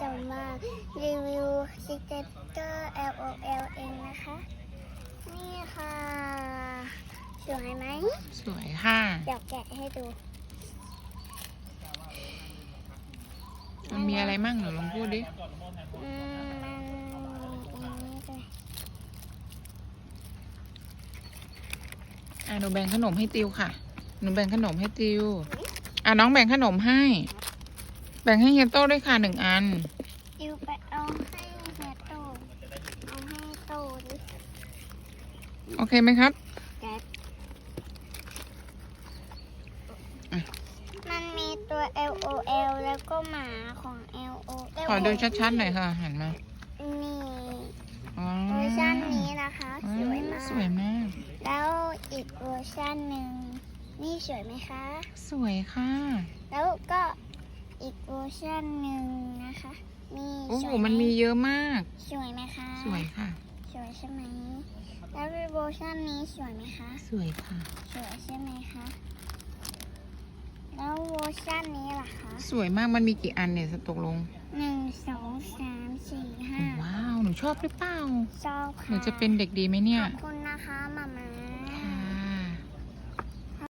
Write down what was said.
จะมารีวิวสติกเกอร์ LOL เองนะคะ นี่ค่ะ สวยไหม สวยค่ะเดี๋ยวแกะให้ดู มันมีอะไรมั่งหนูลองพูดดิ อืมมันอันนี้เลยอะหนูแบ่งขนมให้ติวค่ะ หนูแบ่งขนมให้ติว อะน้องแบ่งขนมให้ แบ่งให้เฮียโต้ด้วยค่ะหนึ่งอันดิวไปเอาให้เฮียโตเอาให้โตดิโอเคไหมครับ แกะอะมันมีตัว LOL แล้วก็หมาของ LOL ขอดูชัดๆหน่อยค่ะ หันมานี่อ๋อเวอร์ชันนี้นะคะอ๋อสวยมาก สวยมาก แล้วอีกเวอร์ชันหนึ่งนี่สวยไหมคะ สวยค่ะ แล้วก็ อีกเวอร์ชันหนึ่งนะคะนี่โอ้โห สวยไหมันมีเยอะมาก สวยไหมคะ สวยค่ะ สวยใช่ไหม แล้วเวอร์ชันนี้สวยไหมคะ สวยค่ะ สวยใช่ไหมคะ แล้วเวอร์ชันนี้ล่ะคะสวยมาก มันมีกี่อันเนี่ยตกลง หนึ่งสองสามสี่ห้าว้าว หนูชอบหรือเปล่า ชอบค่ะหนูจะเป็นเด็กดีไหมเนี่ย ขอบคุณนะคะ